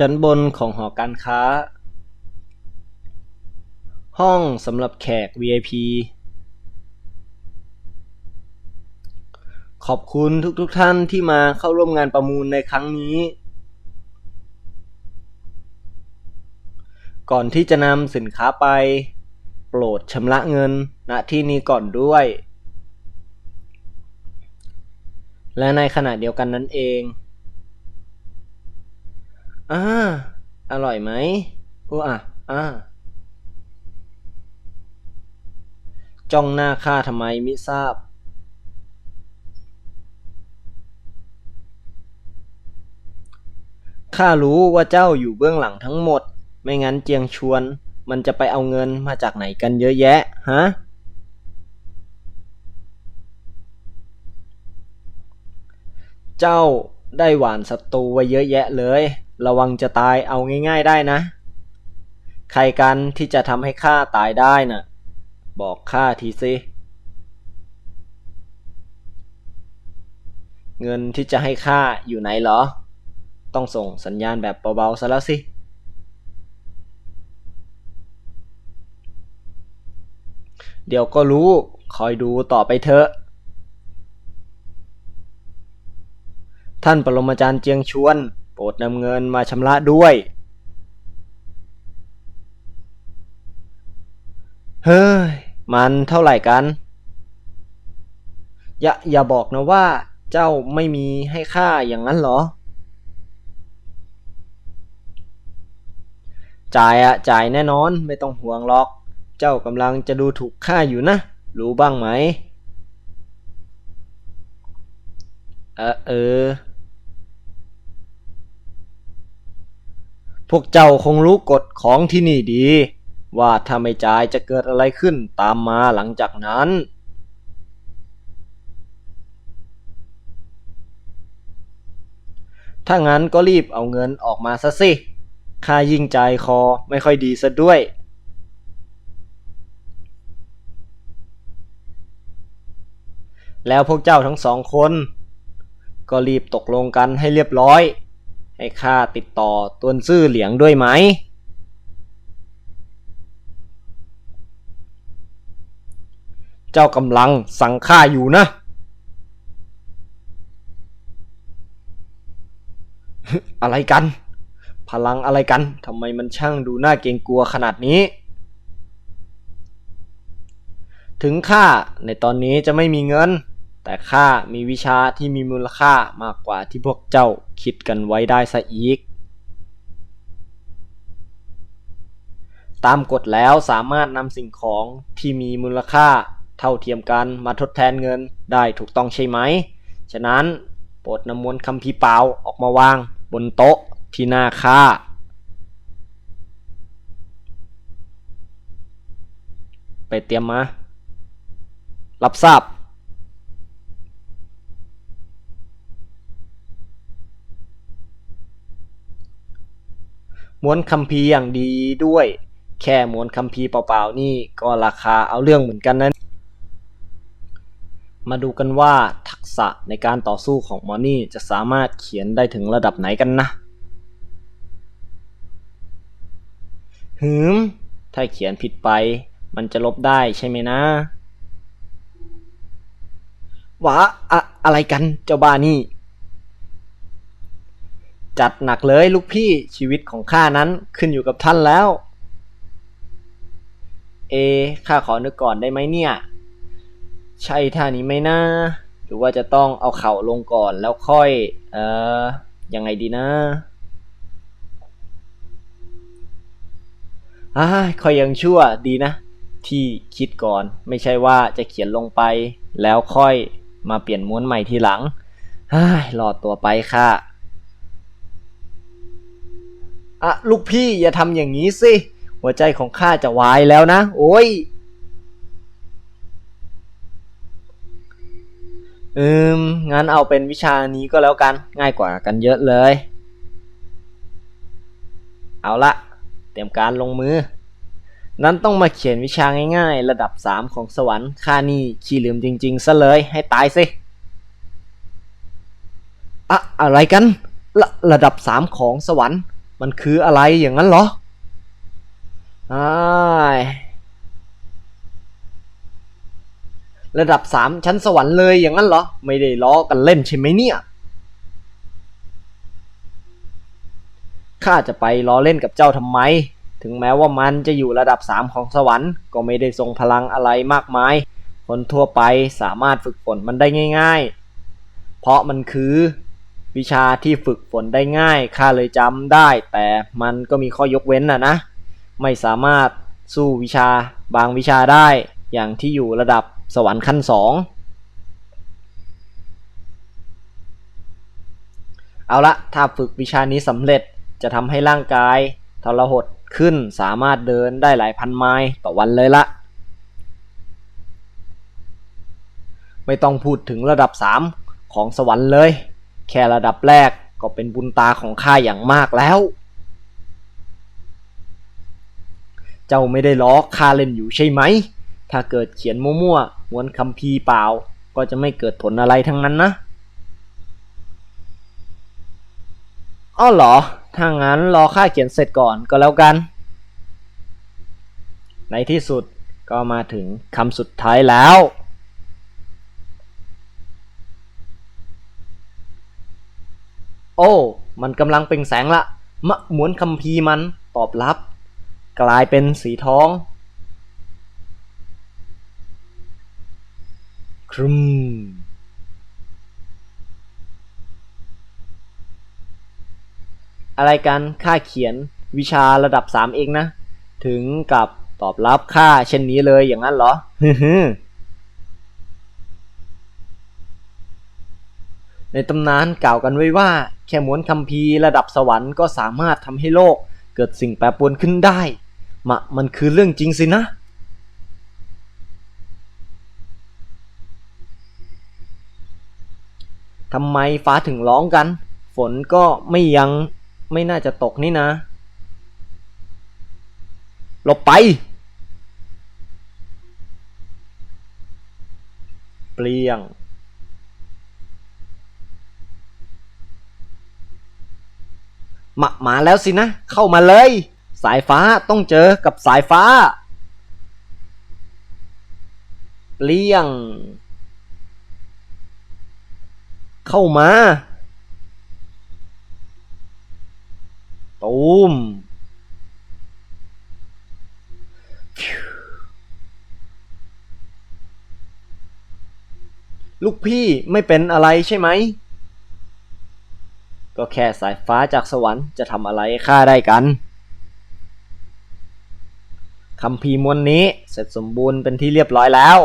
ชั้นบนของหอการค้า ห้องสำหรับแขก VIP ขอบคุณทุกๆทท่านที่มาเข้าร่วมงานประมูลในครั้งนี้ ก่อนที่จะนำสินค้าไป โปรดชำระเงินณที่นี้ก่อนด้วย และในขณะเดียวกันนั้นเอง อ่าอร่อยไหมอ้อะอ่าจ้องหน้าข้าทำไมมิทราบ ข้ารู้ว่าเจ้าอยู่เบื้องหลังทั้งหมด ไม่งั้นเจียงชวน มันจะไปเอาเงินมาจากไหนกันเยอะแยะ ฮะ เจ้าได้หวานศัตรูไว้เยอะแยะเลย ระวังจะตายเอาง่าย ๆได้นะ ใครกันที่จะทำให้ข้าตายได้น่ะ บอกข้าทีสิ เงินที่จะให้ข้าอยู่ไหนเหรอ ต้องส่งสัญญาณแบบเบาๆซะแล้วสิเดี๋ยวก็รู้ คอยดูต่อไปเถอะ ท่านปรมาจารย์เจียงชวน โปรดนำเงินมาชำระด้วย เฮ้ย มันเท่าไหร่กัน อย่าอย่าบอกนะว่าเจ้าไม่มีให้ข้าอย่างนั้นเหรอ จ่ายอะจ่ายแน่นอนไม่ต้องห่วงหรอก เจ้ากำลังจะดูถูกข้าอยู่นะ รู้บ้างไหม เออเออ พวกเจ้าคงรู้กฎของที่นี่ดี ว่าถ้าไม่จ่ายจะเกิดอะไรขึ้นตามมาหลังจากนั้น ถ้างั้นก็รีบเอาเงินออกมาซะสิข้ายิ่งใจคอไม่ค่อยดีซะด้วย แล้วพวกเจ้าทั้งสองคน ก็รีบตกลงกันให้เรียบร้อย ให้ข้าติดต่อตวนซื่อเหลียงด้วยไหม เจ้ากำลังสั่งข้าอยู่นะ อะไรกัน พลังอะไรกันทำไมมันช่างดูน่าเกรงกลัวขนาดนี้ ถึงข้าในตอนนี้จะไม่มีเงิน แต่ข้ามีวิชาที่มีมูลค่ามากกว่าที่พวกเจ้าคิดกันไว้ได้ซะอีก ตามกฎแล้วสามารถนำสิ่งของที่มีมูลค่าเท่าเทียมกันมาทดแทนเงินได้ถูกต้องใช่ไหม ฉะนั้นโปรดนำมวลคำพีเปล่าออกมาวางบนโต๊ะที่หน้าค่าไปเตรียมมา รับทราบ ม้วนคัมภีร์อย่างดีด้วย แค่ม้วนคัมภีร์เปล่าๆนี่ก็ราคาเอาเรื่องเหมือนกันนะมาดูกันว่าทักษะในการต่อสู้ของมอนี่จะสามารถเขียนได้ถึงระดับไหนกันนะหืม ถ้าเขียนผิดไป มันจะลบได้ใช่ไหมนะวะอะอะไรกันเจ้าบ้านี่ จัดหนักเลยลูกพี่ชีวิตของข้านั้นขึ้นอยู่กับท่านแล้ว เอข้าขอนึกก่อนได้ไหมเนี่ย ใช่ท่านี้ไหมนะหรือว่าจะต้องเอาเข่าลงก่อนแล้วค่อย เอ่อยังไงดีนะอ่าคอยยังชั่วดีนะ ที่คิดก่อนไม่ใช่ว่าจะเขียนลงไป แล้วค่อยมาเปลี่ยนม้วนใหม่ทีหลังฮ่ารอดตัวไปค่ะ อะลูกพี่อย่าทำอย่างนี้สิ หัวใจของข้าจะวายแล้วนะ โอ้ย อืม งั้นเอาเป็นวิชานี้ก็แล้วกัน ง่ายกว่ากันเยอะเลย เอาละ เตรียมการลงมือ นั้นต้องมาเขียนวิชาง่ายๆ ระดับ 3 ของสวรรค์ค่านี่ขี้ลืมจริง ๆ ซะเลย ให้ตายสิอะอะไรกัน ระระดับ 3 ของสวรรค์ มันคืออะไรอย่างนั้นเหรออายระดับสามชั้นสวรรค์เลยอย่างนั้นเหรอ ไม่ได้ล้อกันเล่นใช่ไหมเนี่ย ข้าจะไปล้อเล่นกับเจ้าทำไม ถึงแม้ว่ามันจะอยู่ระดับสามของสวรรค์ ก็ไม่ได้ทรงพลังอะไรมากมาย คนทั่วไปสามารถฝึกฝนมันได้ง่าย ๆ เพราะมันคือ วิชาที่ฝึกฝนได้ง่ายข้าเลยจำได้ แต่มันก็มีข้อยกเว้นน่ะนะ ไม่สามารถสู้วิชาบางวิชาได้อย่างที่อยู่ระดับสวรรค์ขั้นสองเอาละถ้าฝึกวิชานี้สำเร็จจะทำให้ร่างกายทรหดขึ้นสามารถเดินได้หลายพันไมล์ต่อวันเลยละ ไม่ต้องพูดถึงระดับ 3 ของสวรรค์เลย แค่ระดับแรกก็เป็นบุญตาของข้าอย่างมากแล้ว เจ้าไม่ได้ล้อข้าเล่นอยู่ใช่ไหม ถ้าเกิดเขียนมั่วๆม้วนคำพีเปล่า ก็จะไม่เกิดผลอะไรทั้งนั้นนะอ้อเหรอ ถ้างั้นรอข้าเขียนเสร็จก่อนก็แล้วกัน ในที่สุดก็มาถึงคำสุดท้ายแล้ว โอ้ มันกำลังเปล่งแสงละ มะหมวนคำพีมันตอบรับ กลายเป็นสีทอง ครึมอะไรกันค่าเขียนวิชาระดับ 3 เองนะ ถึงกับตอบรับค่าเช่นนี้เลยอย่างนั้นเหรอในตำนานกล่าวกันไว้ว่า แค่ม้วนคัมภีร์ระดับสวรรค์ก็สามารถทำให้โลกเกิดสิ่งแปรปรวนขึ้นได้ มะมันคือเรื่องจริงสินะ ทำไมฟ้าถึงร้องกัน ฝนก็ไม่ยังไม่น่าจะตกนี่นะหลบไป เปลี่ยง มามาแล้วสินะ เข้ามาเลย สายฟ้าต้องเจอกับสายฟ้าเปลี่ยง เข้ามาตูมลูกพี่ไม่เป็นอะไรใช่ไหม ก็แค่สายฟ้าจากสวรรค์จะทำอะไรข้าได้กันคำพีมวลนี้เสร็จสมบูรณ์เป็นที่เรียบร้อยแล้ว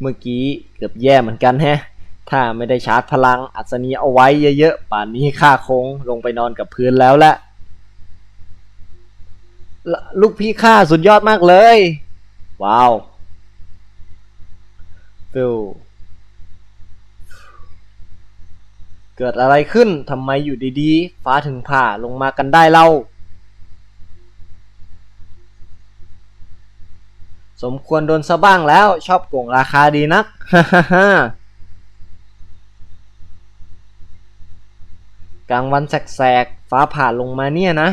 เมื่อกี้เกือบแย่เหมือนกันแฮะ ถ้าไม่ได้ชาร์จพลังอัศนีเอาไว้เยอะๆ ป่านนี้ข้าคงลงไปนอนกับพื้นแล้วแหละลลูกพี่ข้าสุดยอดมากเลย ว้าวฟิล เกิดอะไรขึ้นทำไมอยู่ดีๆ ฟ้าถึงผ่าลงมากันได้เล่า สมควรโดนซะบ้างแล้วชอบโกงราคาดีนักฮ่าฮ่าฮ่ากลางวันแสกๆ ฟ้าผ่าลงมาเนี่ยนะ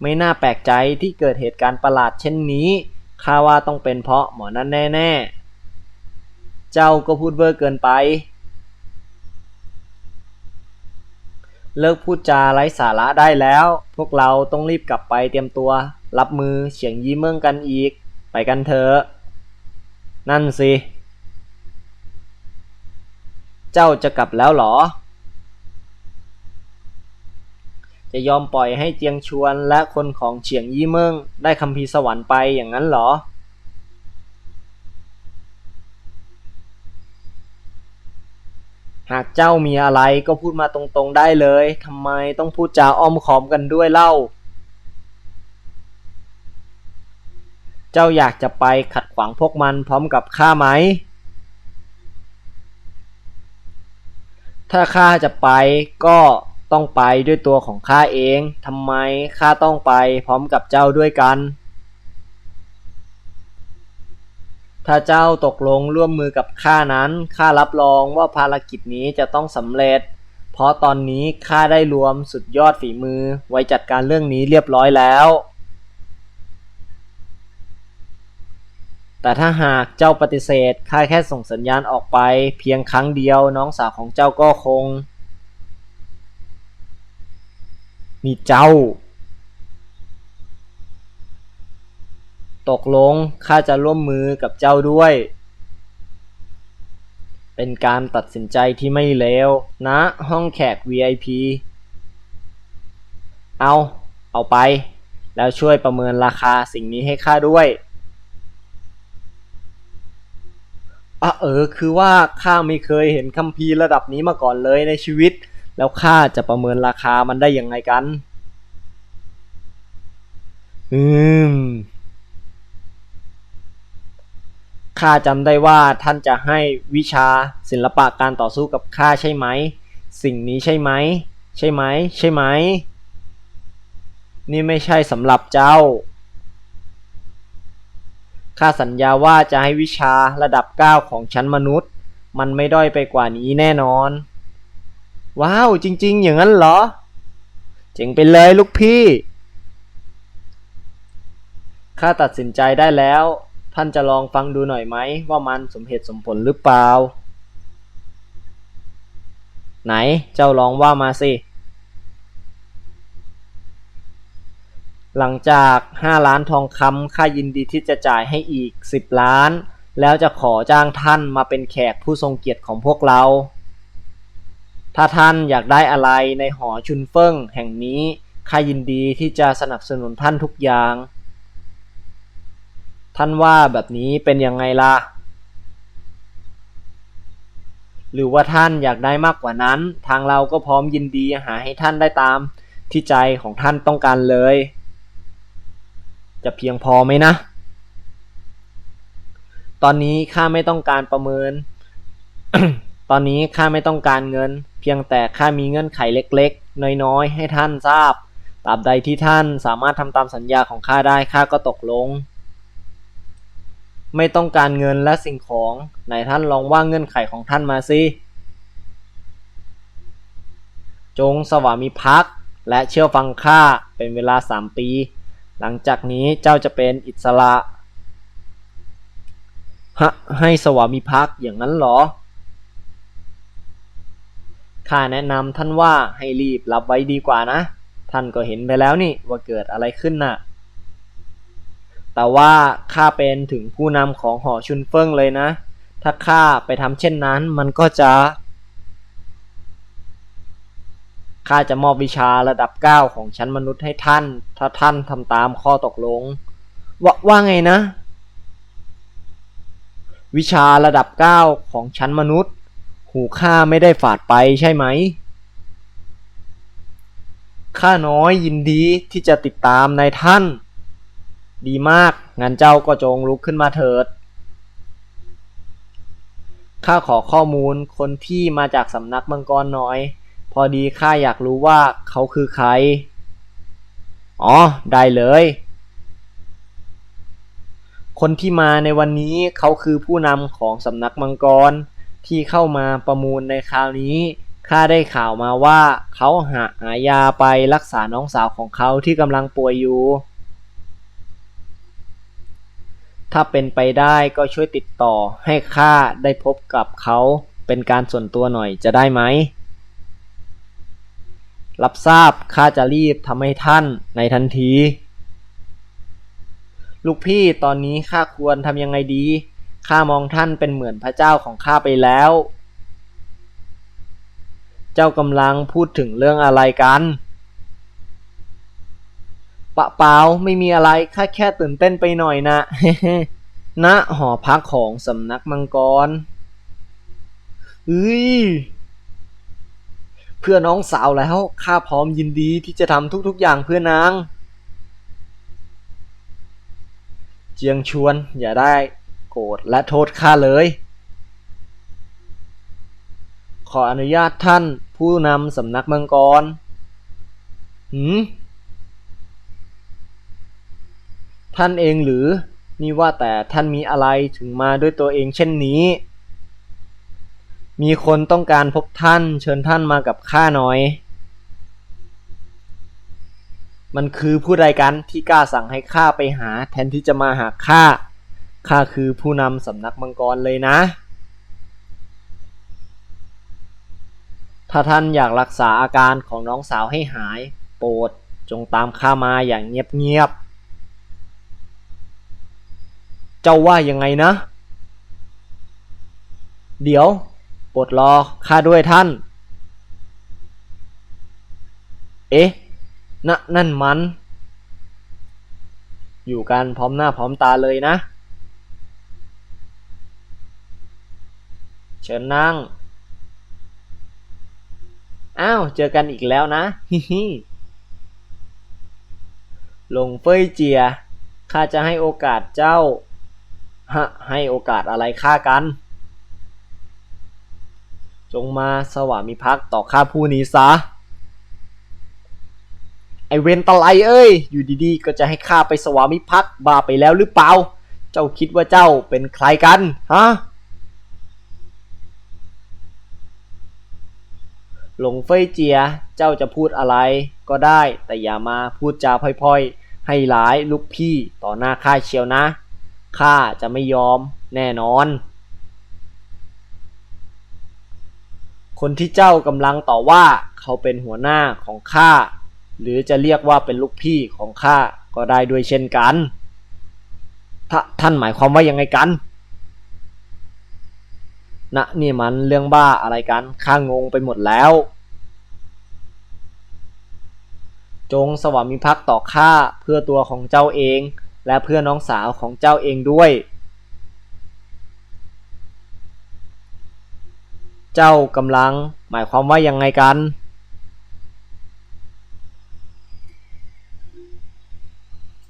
ไม่น่าแปลกใจที่เกิดเหตุการณ์ประหลาดเช่นนี้ข้าว่าต้องเป็นเพราะหมอนั่นแน่ ๆ เจ้าก็พูดเวอร์เกินไป เลิกพูดจาไร้สาระได้แล้ว พวกเราต้องรีบกลับไปเตรียมตัว รับมือเฉียงยี่เมืองกันอีก ไปกันเถอะ นั่นสิ เจ้าจะกลับแล้วเหรอ จะยอมปล่อยให้เจียงชวนและคนของเฉียงยี่เมิงได้คำพีร์สวรรค์ไปอย่างนั้นเหรอ หากเจ้ามีอะไรก็พูดมาตรงๆได้เลยทำไมต้องพูดจาอ้อมค้อมกันด้วยเล่า เจ้าอยากจะไปขัดขวางพวกมันพร้อมกับข้าไหม ถ้าข้าจะไปก็ต้องไปด้วยตัวของข้าเองทำไมข้าต้องไปพร้อมกับเจ้าด้วยกัน ถ้าเจ้าตกลงร่วมมือกับข้านั้นข้ารับรองว่าภารกิจนี้จะต้องสำเร็จ เพราะตอนนี้ข้าได้รวมสุดยอดฝีมือไว้จัดการเรื่องนี้เรียบร้อยแล้ว แต่ถ้าหากเจ้าปฏิเสธข้าแค่ส่งสัญญาณออกไป เพียงครั้งเดียวน้องสาวของเจ้าก็คง มีเจ้า ตกลงข้าจะร่วมมือกับเจ้าด้วย เป็นการตัดสินใจที่ไม่เลวนะ ห้องแขก VIP เอา เอาไป แล้วช่วยประเมินราคาสิ่งนี้ให้ข้าด้วยอะเออคือว่าข้าไม่เคยเห็นคัมภีร์ระดับนี้มาก่อนเลยในชีวิต แล้วข้าจะประเมินราคามันได้ยังไงกัน อืม ข้าจำได้ว่าท่านจะให้วิชาศิลปะการต่อสู้กับข้าใช่ไหม สิ่งนี้ใช่ไหม ใช่ไหม ใช่ไหม นี่ไม่ใช่สำหรับเจ้า ข้าสัญญาว่าจะให้วิชาระดับ 9 ของชั้นมนุษย์ มันไม่ด้อยไปกว่านี้แน่นอน ว้าว จริง ๆ อย่างนั้นเหรอ เจ๋งไปเลยลูกพี่ ข้าตัดสินใจได้แล้ว ท่านจะลองฟังดูหน่อยไหมว่ามันสมเหตุสมผลหรือเปล่า ไหนเจ้าลองว่ามาสิ หลังจาก 5 ล้านทองคำข้ายินดีที่จะจ่ายให้อีก 10 ล้าน แล้วจะขอจ้างท่านมาเป็นแขกผู้ทรงเกียรติของพวกเรา ถ้าท่านอยากได้อะไรในหอชุนเฟิงแห่งนี้ข้ายินดีที่จะสนับสนุนท่านทุกอย่าง ท่านว่าแบบนี้เป็นยังไงล่ะ หรือว่าท่านอยากได้มากกว่านั้น ทางเราก็พร้อมยินดีหาให้ท่านได้ตามที่ใจของท่านต้องการเลย จะเพียงพอไหมนะ ตอนนี้ข้าไม่ต้องการประเมิน ตอนนี้ข้าไม่ต้องการเงิน เพียงแต่ข้ามีเงื่อนไขเล็ก ๆ น้อยๆ ให้ท่านทราบตราบใดที่ท่านสามารถทำตามสัญญาของข้าได้ข้าก็ตกลง ไม่ต้องการเงินและสิ่งของไหนท่านลองว่าเงื่อนไขของท่านมาสิ จงสวามิภักดิ์และเชื่อฟังข้าเป็นเวลาสามปี หลังจากนี้เจ้าจะเป็นอิสระฮะให้สวามิภักดิ์อย่างนั้นเหรอ ข้าแนะนำท่านว่าให้รีบรับไว้ดีกว่านะ ท่านก็เห็นไปแล้วนี่ว่าเกิดอะไรขึ้นน่ะ แต่ว่าข้าเป็นถึงผู้นำของหอชุนเฟิงเลยนะ ถ้าข้าไปทำเช่นนั้นมันก็จะ ข้าจะมอบวิชาระดับ 9 ของชั้นมนุษย์ให้ท่าน ถ้าท่านทำตามข้อตกลงว่าว่าไงนะ วิชาระดับ 9 ของชั้นมนุษย์ หูข้าไม่ได้ฝาดไปใช่ไหมข้าน้อยยินดีที่จะติดตามนายท่าน ดีมาก งั้นเจ้าก็จงลุกขึ้นมาเถิด ข้าขอข้อมูลคนที่มาจากสำนักมังกรน่อย พอดีข้าอยากรู้ว่าเขาคือใคร อ๋อ ได้เลย คนที่มาในวันนี้เขาคือผู้นำของสำนักมังกร ที่เข้ามาประมูลในคราวนี้ข้าได้ข่าวมาว่าเขาหาหายาไปรักษาน้องสาวของเขาที่กำลังป่วยอยู่ ถ้าเป็นไปได้ก็ช่วยติดต่อให้ข้าได้พบกับเขาเป็นการส่วนตัวหน่อยจะได้ไหม รับทราบข้าจะรีบทำให้ท่านในทันที ลูกพี่ตอนนี้ข้าควรทำยังไงดีข้ามองท่านเป็นเหมือนพระเจ้าของข้าไปแล้ว เจ้ากำลังพูดถึงเรื่องอะไรกัน ปะเปล่าไม่มีอะไรข้าแค่ตื่นเต้นไปหน่อยนะณหอพักของสำนักมังกรเอ้ยเพื่อน้องสาวแล้วข้าพร้อมยินดีที่จะทำทุกๆอย่างเพื่อนาง เจียงชวนอย่าได้โกรธและโทษข้าเลย ขออนุญาตท่านผู้นำสำนักมังกรหืม ท่านเองหรือ นี่ว่าแต่ท่านมีอะไรถึงมาด้วยตัวเองเช่นนี้ มีคนต้องการพบท่าน เชิญท่านมากับข้าหน่อย มันคือผู้ใดกันที่กล้าสั่งให้ข้าไปหา แทนที่จะมาหาข้า ข้าคือผู้นำสำนักมังกรเลยนะถ้าท่านอยากรักษาอาการของน้องสาวให้หาย โปรดจงตามข้ามาอย่างเงียบๆ จ้าว่ายังไงนะ เดี๋ยวปรดรอข้าด้วยท่าน เอ๊ะนนั่นมัน อยู่กันพร้อมหน้าพร้อมตาเลยนะ เชิญนั่ง อ้าว เจอกันอีกแล้วนะฮิฮิหลงเฟยเจียข้าจะให้โอกาสเจ้า ฮะให้โอกาสอะไรข้ากัน จงมาสวามิภักดิ์ต่อข้าผู้นี้ซะ ไอเวนตะไลเอ้ย อยู่ดีๆ ก็จะให้ข้าไปสวามิภักดิ์บ้าไปแล้วหรือเปล่า เจ้าคิดว่าเจ้าเป็นใครกันฮะหลงเฟยเจีย เจ้าจะพูดอะไรก็ได้ แต่อย่ามาพูดจาพล่อยๆ ให้ร้ายลูกพี่ต่อหน้าข้าเชียวนะ ข้าจะไม่ยอมแน่นอน คนที่เจ้ากำลังต่อว่าเขาเป็นหัวหน้าของข้าหรือจะเรียกว่าเป็นลูกพี่ของข้าก็ได้ด้วยเช่นกันทท่านหมายความว่ายังไงกันนะนี่มันเรื่องบ้าอะไรกันข้างงไปหมดแล้ว จงสวามิภักดิ์ต่อข้าเพื่อตัวของเจ้าเอง และเพื่อน้องสาวของเจ้าเองด้วย เจ้ากำลังหมายความว่ายังไงกัน